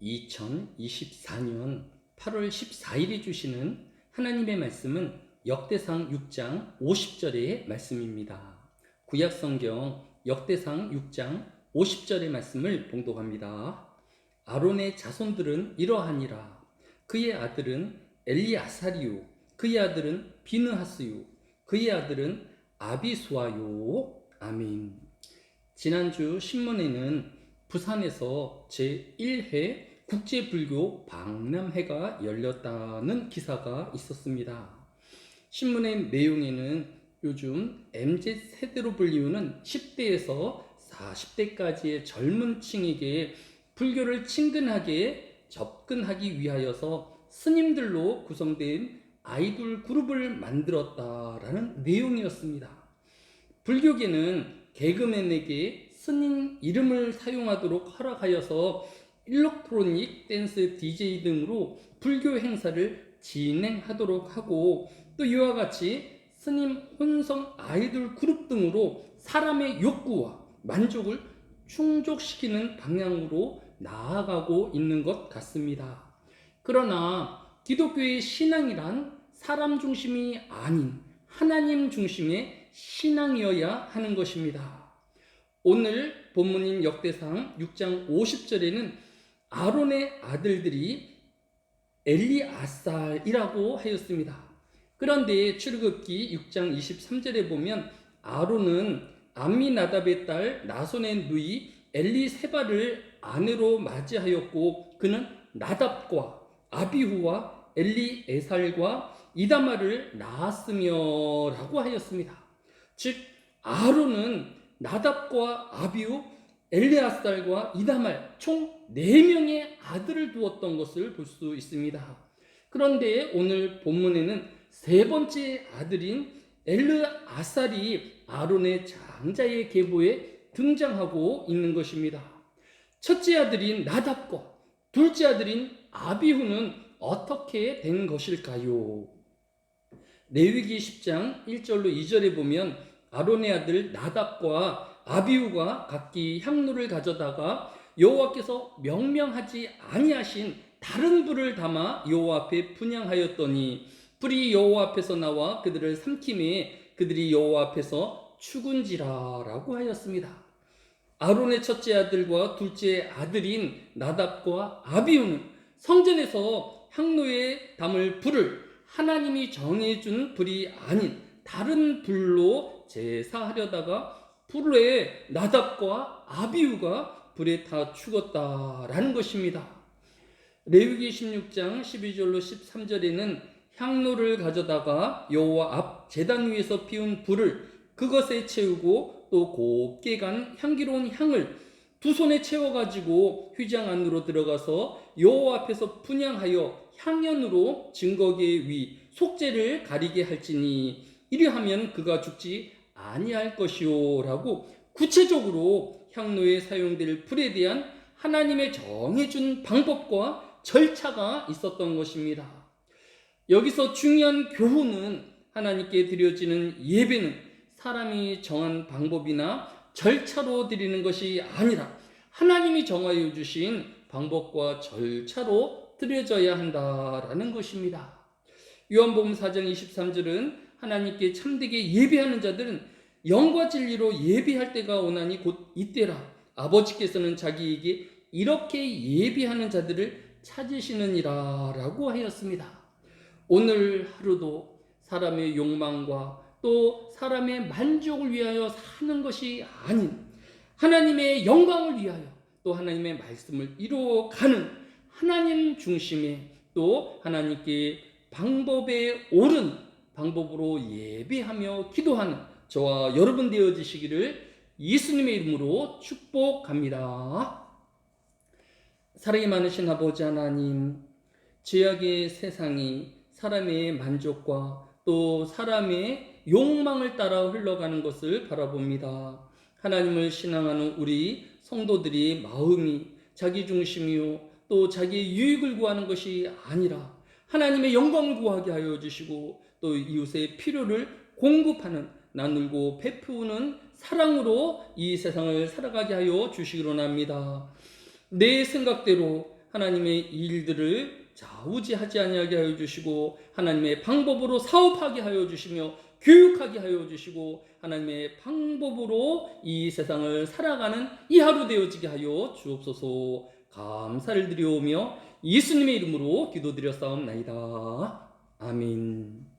2024년 8월 14일에 주시는 하나님의 말씀은 역대상 6장 50절의 말씀입니다. 구약 성경 역대상 6장 50절의 말씀을 봉독합니다. 아론의 자손들은 이러하니라. 그의 아들은 엘리아사리요. 그의 아들은 비느하스요. 그의 아들은 아비수아요. 아멘. 지난주 신문에는 부산에서 제1회 국제불교 박람회가 열렸다는 기사가 있었습니다. 신문의 내용에는 요즘 MZ 세대로 불리우는 10대에서 40대까지의 젊은 층에게 불교를 친근하게 접근하기 위하여서 스님들로 구성된 아이돌 그룹을 만들었다라는 내용이었습니다. 불교계는 개그맨에게 스님 이름을 사용하도록 허락하여서 일렉트로닉 댄스 DJ 등으로 불교 행사를 진행하도록 하고 또 이와 같이 스님 혼성 아이돌 그룹 등으로 사람의 욕구와 만족을 충족시키는 방향으로 나아가고 있는 것 같습니다. 그러나 기독교의 신앙이란 사람 중심이 아닌 하나님 중심의 신앙이어야 하는 것입니다. 오늘 본문인 역대상 6장 50절에는 아론의 아들들이 엘리아살이라고 하였습니다. 그런데 출애굽기 6장 23절에 보면 아론은 암미나답의 딸 나손의 누이 엘리세바를 아내로 맞이하였고 그는 나답과 아비후와 엘리에살과 이다마를 낳았으며라고 하였습니다. 즉 아론은 나답과 아비후 엘리아살과 이다말 총 4명의 아들을 두었던 것을 볼 수 있습니다. 그런데 오늘 본문에는 세 번째 아들인 엘르아살이 아론의 장자의 계보에 등장하고 있는 것입니다. 첫째 아들인 나답과 둘째 아들인 아비후는 어떻게 된 것일까요? 레위기 10장 1절로 2절에 보면 아론의 아들 나답과 아비후가 각기 향로를 가져다가 여호와께서 명명하지 아니하신 다른 불을 담아 여호와 앞에 분양하였더니 불이 여호와 앞에서 나와 그들을 삼킴에 그들이 여호와 앞에서 죽은지라라고 하였습니다. 아론의 첫째 아들과 둘째 아들인 나답과 아비후는 성전에서 향로에 담을 불을 하나님이 정해준 불이 아닌 다른 불로 제사하려다가 불에 나답과 아비후가 불에 다 죽었다라는 것입니다. 레위기 16장 12절로 13절에는 향로를 가져다가 여호와 앞 제단 위에서 피운 불을 그것에 채우고 또 곱게 간 향기로운 향을 두 손에 채워 가지고 휘장 안으로 들어가서 여호와 앞에서 분양하여 향연으로 증거계 위 속죄를 가리게 할지니 이리하면 그가 죽지 아니할 것이요라고 구체적으로 향로에 사용될 불에 대한 하나님의 정해준 방법과 절차가 있었던 것입니다. 여기서 중요한 교훈은 하나님께 드려지는 예배는 사람이 정한 방법이나 절차로 드리는 것이 아니라 하나님이 정하여 주신 방법과 절차로 드려져야 한다라는 것입니다. 요한복음 4장 23절은 하나님께 참되게 예배하는 자들은 영과 진리로 예배할 때가 오나니 곧 이때라. 아버지께서는 자기에게 이렇게 예배하는 자들을 찾으시느니라 라고 하였습니다. 오늘 하루도 사람의 욕망과 또 사람의 만족을 위하여 사는 것이 아닌 하나님의 영광을 위하여 또 하나님의 말씀을 이루어가는 하나님 중심의 또 하나님께 방법에 옳은 방법으로 예배하며 기도하는 저와 여러분 되어지시기를 예수님의 이름으로 축복합니다. 사랑이 많으신 아버지 하나님, 죄악의 세상이 사람의 만족과 또 사람의 욕망을 따라 흘러가는 것을 바라봅니다. 하나님을 신앙하는 우리 성도들이 마음이 자기 중심이요 또 자기의 유익을 구하는 것이 아니라 하나님의 영광을 구하게 하여 주시고 또 이웃의 필요를 공급하는 나누고 베푸는 사랑으로 이 세상을 살아가게 하여 주시기로 합니다. 내 생각대로 하나님의 일들을 좌우지하지 아니하게 하여 주시고 하나님의 방법으로 사업하게 하여 주시며 교육하게 하여 주시고 하나님의 방법으로 이 세상을 살아가는 이 하루 되어지게 하여 주옵소서 감사를 드리오며 예수님의 이름으로 기도드렸사옵나이다. 아멘.